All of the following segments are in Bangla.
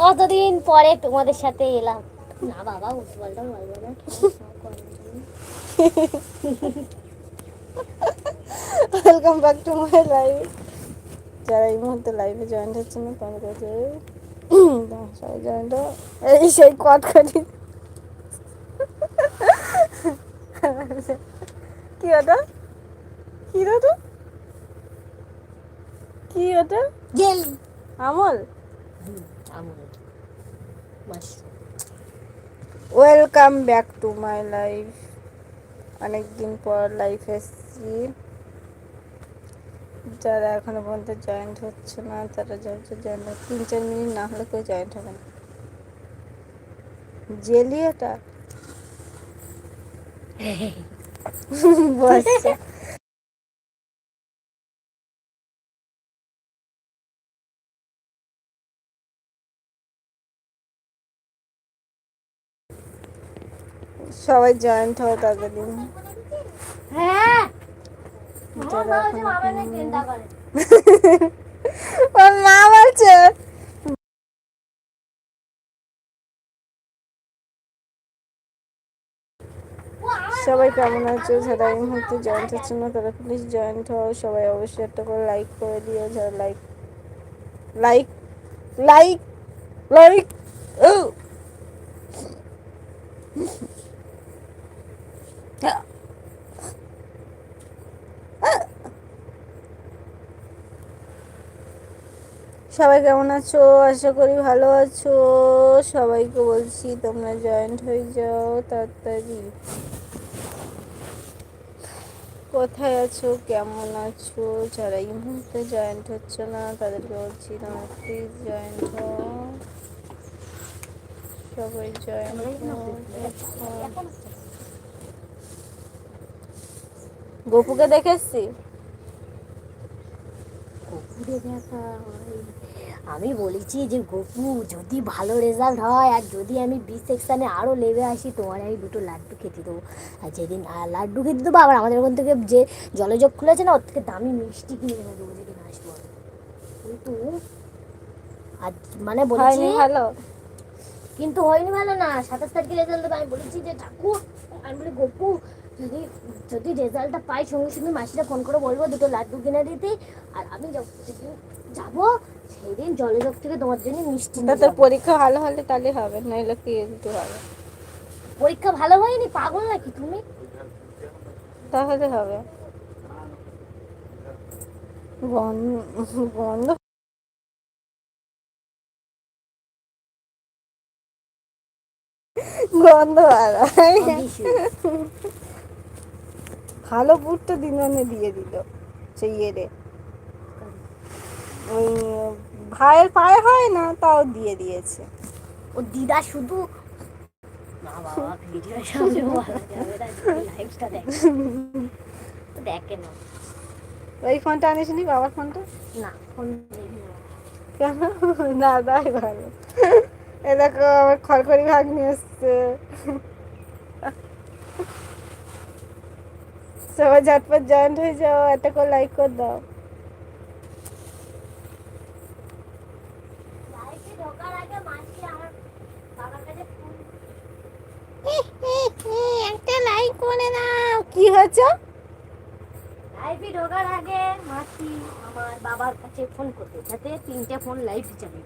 কতদিন পরে তোমাদের সাথে এলাম? না বাবা উল্টোপাল্টা বলব না। Welcome back to my live যারা এই মুহূর্তে লাইভে জয়েন্ট হচ্ছে না তাদের কাছে সবাই জয়েন্ট এই সেই কটকটি কি ওটা? কি ওটা? কি ওটা? আমল? বাস welcome back to my life অনেকদিন পর লাইফ এসেছি। যারা এখনও পর্যন্ত জয়েন্ট হচ্ছে না তারা জয়েন্ট জয়েন্ট তিন চার মিনিট না হলে কেউ জয়েন্ট হবে না। জেলি এটা বসছে। সবাই জয়েন্ট হও হ্যাঁ। চিন্তা করে। ওর মা বলছে সবাই কেমন আছো? যারা এই মুহূর্তে জয়েন্ট হচ্ছে না তারা প্লিজ জয়েন্ট হও। সবাই অবশ্যই একটা করে লাইক করে দিও যারা লাইক লাইক লাইক লাইক ও। সবাই কেমন আছো? আশা করি ভালো আছো। সবাইকে বলছি তোমরা জয়েন্ট হয়ে যাও তাড়াতাড়ি। কোথায় আছো? কেমন আছো? যারা এই মুহূর্তে জয়েন্ট হচ্ছে না, তাদেরকে বলছি তোমরা প্লিজ জয়েন্ট হও। সবাই জয়েন্ট গপুকে দেখে এসছি? গপুরে দেখা হয়। আমি বলেছি যে গপু যদি ভালো রেজাল্ট হয় আর যদি আমি বি সেকশানে আরও লেবে আসি তোমার আমি দুটো লাড্ডু খেতে দেবো। আর যেদিন লাড্ডু খেতে দেবো আবার আমাদের ওখান থেকে যে জলযোগ খুলেছে না ওর থেকে দামি মিষ্টি কিনে এনে দেবো যেদিন আসব কিন্তু আর মানে বলেছি ভালো। কিন্তু হয়নি ভালো না। সাতাশ তারিখে রেজাল্ট দেবে। আমি বলেছি যে ঠাকুর আমি বলি গপু যদি যদি রেজাল্টটা পাই সঙ্গে সঙ্গে মাসিরা ফোন করে বলব দুটো লাড্ডু কিনে দিতে। আর আমি যখ- যেদিন যাব সেই দিন জলের থেকে তোমার জন্য মিষ্টি তোর পরীক্ষা ভালো হলে তাহলে হবে নাইলে কি দিতে হবে? পরীক্ষা ভালো হয়নি? পাগল নাকি তুমি? তাহলে হবে। গন্ধ গন্ধ গন্ধ ভালো ভালো বুটটা দিননে দিয়ে দিল সেই ইয়ে ওই ভাইয়ের পায়ে হয় না তাও দিয়ে দিয়েছে। ও দিদা শুধু দেখ। না। ওই ফোনটা আনিস নি বাবার ফোনটা? না ফোন কেন? না তাই ভালো। এ দেখো আমার খড়খড়ি ভাগ নিয়ে এসছে। সবাই ঝটপট জয়েন্ট হয়ে যাও একটা করে লাইক করে দাও। লাইভে ঢোকার আগে মাসি আমার বাবার কাছে ফোন একটা লাইক করে দাও। কি হয়েছে? লাইভে ঢোকার আগে মাসি আমার বাবার কাছে ফোন করতে যাতে তিনটে ফোন লাইভ যাবে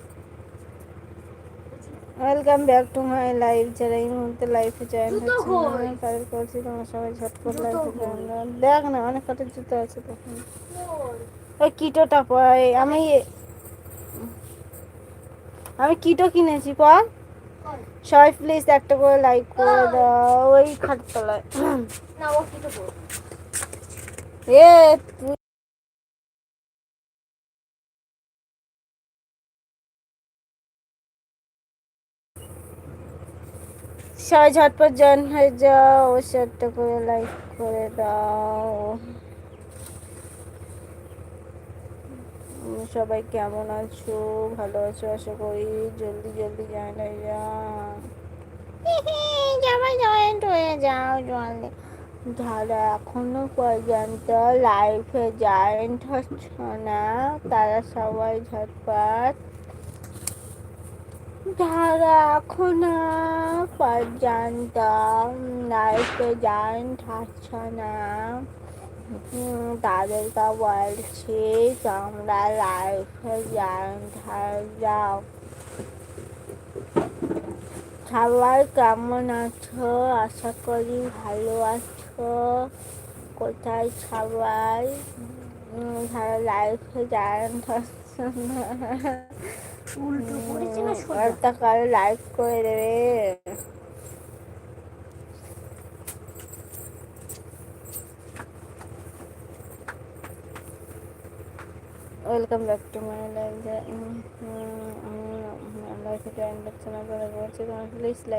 welcome back to my life যারা এই মুহূর্তে লাইফে জয়েন হচ্ছে তাদের করছি তোমার সবাই ঝটপট জুতো লাইফে জয়েন দেখ না অনেক কত জুতো আছে তখন ওই কিটোটা পাই আমি আমি কিটো কিনেছি পর সবাই প্লিজ একটা করে লাইক করে দাও। ওই খাটতলায়। না ও কি এ তুই সবাই ঝটপট জয়েন হয়ে যাও অবশ্যই একটা করে লাইক করে দাও। সবাই কেমন আছো? ভালো আছো? আশা করি জলদি জলদি জয়েন হয়ে যাও। সবাই জয়েন্ট হয়ে যাও জলদি। যারা এখনও পর্যন্ত লাইফে জয়েন্ট হচ্ছে না তারা সবাই ঝটপট যারা এখন পর্যন্ত লাইফে জয়েন্ট হচ্ছে না। তাদেরকে বলছি, তোমরা হয়ে যাও। সবাই কেমন আছো? আশা করি ভালো আছো। কোথায় সবাই? যারা লাইফে জয়েন্ট হচ্ছে না। করে দেবে। ওয়েলকাম ব্যাক টু মাই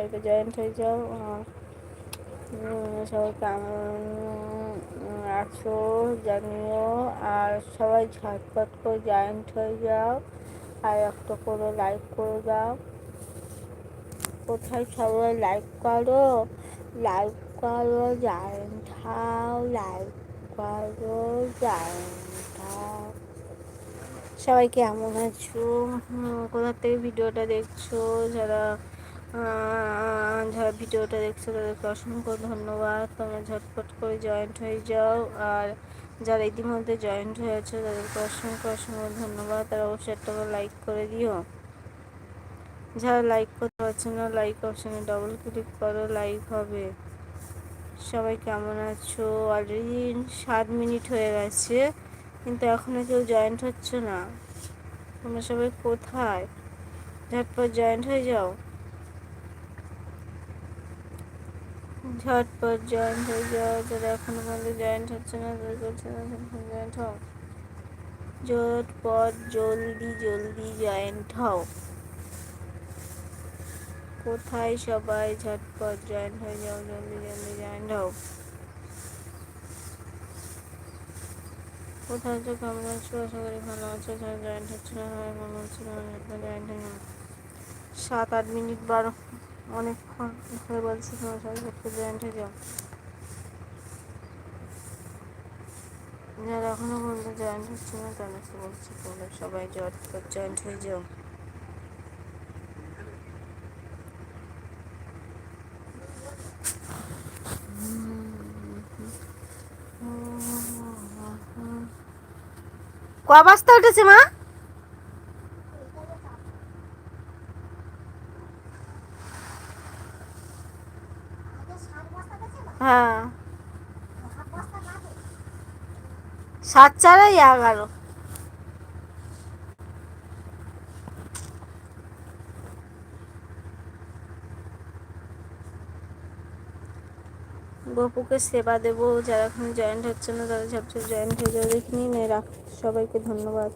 করে জয়েন্ট হয়ে যাও। সবাই কেমন আছো জানিও। আর সবাই ঝটপট করে জয়েন্ট হয়ে যাও। আর একটা করে লাইক করে দাও। কোথায় সবাই লাইক করো? লাইক করো জয়েন্ট হও লাইক করো জয়েন্ট হও সবাই কেমন আছো? হুম, কোথা থেকে ভিডিওটা দেখছ? যারা যারা ভিডিওটা দেখছ তাদেরকে অসংখ্য ধন্যবাদ। তোমরা ঝটপট করে জয়েন্ট হয়ে যাও। আর যারা ইতিমধ্যে জয়েন্ট হয়েছে, তাদেরকে অসংখ্য অসংখ্য ধন্যবাদ। তারা অবশ্যই একটা লাইক করে দিও। যারা লাইক করতে পারছে না লাইক অপশানে ডবল ক্লিক করো লাইক হবে। সবাই কেমন আছো? অলরেডি সাত মিনিট হয়ে গেছে, কিন্তু এখনও কেউ জয়েন্ট হচ্ছে না। তোমরা সবাই কোথায়? ঝটপট জয়েন্ট হয়ে যাও। ঝটপট জয়েন্ট হয়ে যাও, যারা এখনও পর্যন্ত জয়েন্ট হচ্ছে না, তাদের করছে না জয়েন্ট হও। ঝটপট জলদি জলদি জয়েন্ট হও। কোথায় সবাই ঝটপট জয়েন্ট হয়ে যাও, জলদি জলদি জয়েন্ট হও? কোথায় আছো? কেমন আছো? আশা করি ভালো আছো। যারা জয়েন্ট হচ্ছে না ভালো আছো জয়েন্ট হয়ে সাত, আট মিনিট বারো। অনেকক্ষণ ধরে বলছি, তোমার সবাই ঝটপট জয়েন্ট হয়ে যাও। যারা এখনও পর্যন্ত জয়েন্ট হচ্ছে না তাদেরকে বলছি, তোমরা সবাই ঝটপট জয়েন্ট হয়ে যাও। কয় বস্তা উঠেছে মা? হ্যাঁ। সাত চারাই এগারো। গপুকে সেবা দেবো, যারা এখন জয়েন্ট হচ্ছে না, তারা ঝপঝপ জয়েন্ট হয়ে যাবে। দেখিনি মেয়েরা সবাইকে ধন্যবাদ।